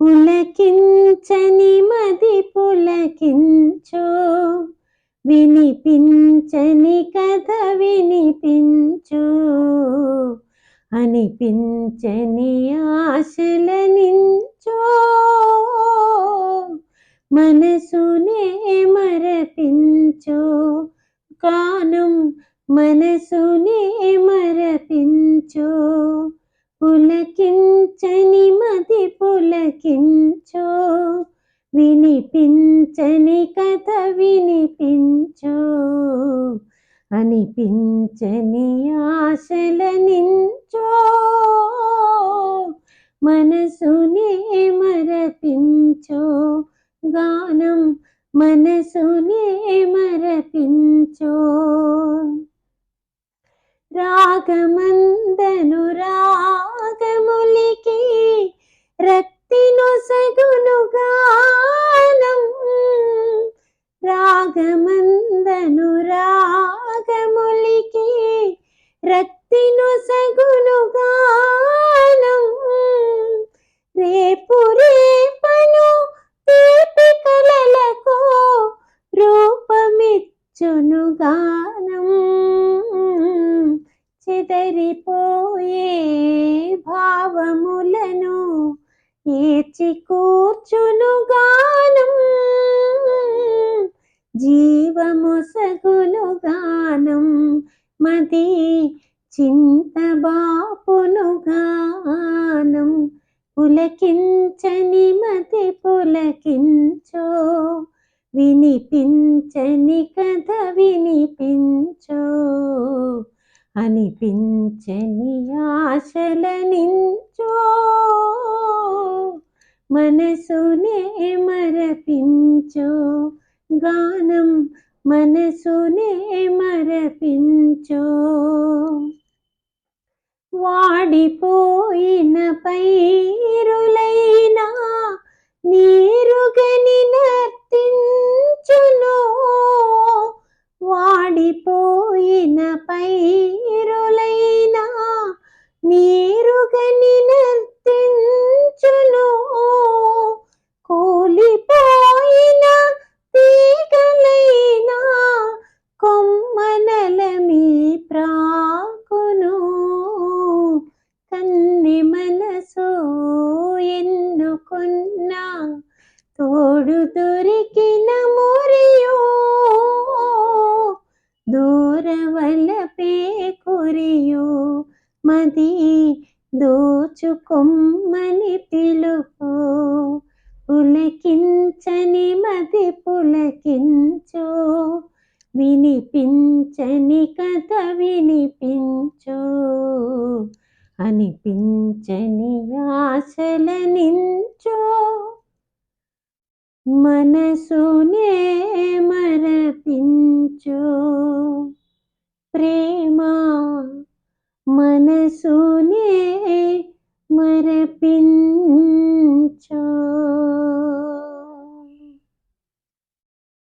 உலகின் వినిపించని మది పులకించు. వినిపించని కథ వినిపించు. అనిపించని ఆశల నించో. మనసునే మరపించు. కానం మనసునే మరపించు. పులకించని మది పులకించు. అనిపించని కథ వినిపించు. అనిపించని ఆశల నించో. మనసునే మరపించో. గానం మనసునే మరపించో. రాగమందను రాగమందను రాగములికి రక్తిను నొసగును గానం. రేపు రేపను తీపి కలలకు రూపమిచ్చును గానం. చెదరిపోయే భావములను ఏచి కూర్చును గానం. జీవముసగును గానం మది చింత బాపును గానం. పులకించని మతి పులకించో వినిపించని కథ వినిపించో. అనిపించని ఆశల నించో మనసునే మరపించో. గానం మనసునే మరపించో వాడిపో దోచుకొమ్మని పిలుపు పులకించని మది పులకించో. వినిపించని కథ వినిపించో. అనిపించని ఆశల నించో. మనసునే మరపించో. been